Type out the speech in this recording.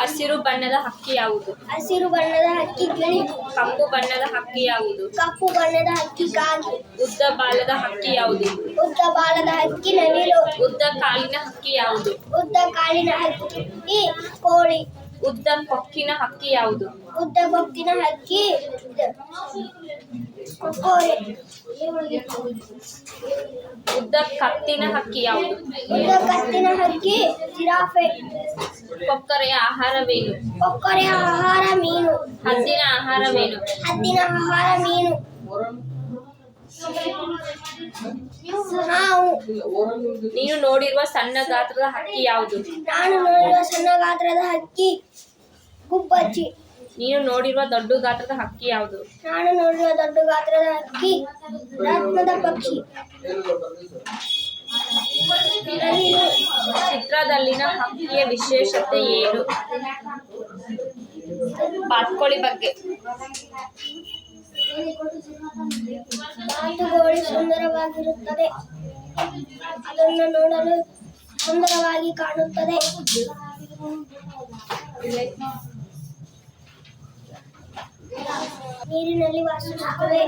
ಹಸಿರು ಬಣ್ಣದ ಹಕ್ಕಿ ಯಾವುದು ಹಸಿರು ಬಣ್ಣದ ಹಕ್ಕಿ ಗಿಳಿ ಕಪ್ಪು ಬಣ್ಣದ ಹಕ್ಕಿ ಯಾವುದು ಕಪ್ಪು ಬಣ್ಣದ ಹಕ್ಕಿ ಕಾಗಿ ಉದ್ದ ಬಾಲದ ಹಕ್ಕಿ ಯಾವುದು ಉದ್ದ ಬಾಲದ ಹಕ್ಕಿ ನವಿಲು ಉದ್ದ ಕಾಲಿನ ಹಕ್ಕಿ ಯಾವುದು ಉದ್ದ ಕಾಲಿನ ಹಕ್ಕಿ ಕೋಳಿ ಉದ್ದ ಕೊಕ್ಕಿನ ಹಕ್ಕಿ ಯಾವುದು ಉದ್ದ ಕೊಕ್ಕಿನ ಹಕ್ಕಿ ಕೊಕ್ಕೋರೆ ಉದ್ದ ಕತ್ತಿನ ಹಕ್ಕಿ ಯಾವುದು ಉದ್ದ ಕತ್ತಿನ ಹಕ್ಕಿ ಜಿರಾಫೆ ಕೊಕ್ಕರೆಯ ಆಹಾರವೇನು? ಕೊಕ್ಕರೆಯ ಆಹಾರ ಮೀನು. ಹದ್ದಿನ ಆಹಾರವೇನು? ಹದ್ದಿನ ಆಹಾರ ಮೀನು. ನಾವು ನೀನು ನೋಡಿರುವ ಸಣ್ಣ ಗಾತ್ರದ ಹಕ್ಕಿ ಯಾವುದು? ನಾನು ನೋಡಿರುವ ಸಣ್ಣ ಗಾತ್ರದ ಹಕ್ಕಿ ಗುಬ್ಬಚ್ಚಿ. ನೀನು ನೋಡಿರುವ ದೊಡ್ಡ ಗಾತ್ರದ ಹಕ್ಕಿ ಯಾವುದು? ನಾನು ನೋಡಿರುವ ದೊಡ್ಡ ಗಾತ್ರದ ಹಕ್ಕಿ ರತ್ನದ ಪಕ್ಷಿ. ಚಿತ್ರದಲ್ಲಿನ ಹಕ್ಕಿಯ ವಿಶೇಷತೆ ಏನು? ಬಾತ್ಕೋಳಿ ಬಗ್ಗೆ. ಬಾತುಕೋಳಿ ಸುಂದರವಾಗಿರುತ್ತದೆ. ಅದನ್ನು ನೋಡಲು ಸುಂದರವಾಗಿ ಕಾಣುತ್ತದೆ. ನೀರಿನಲ್ಲಿ ವಾಸಿಸುತ್ತದೆ.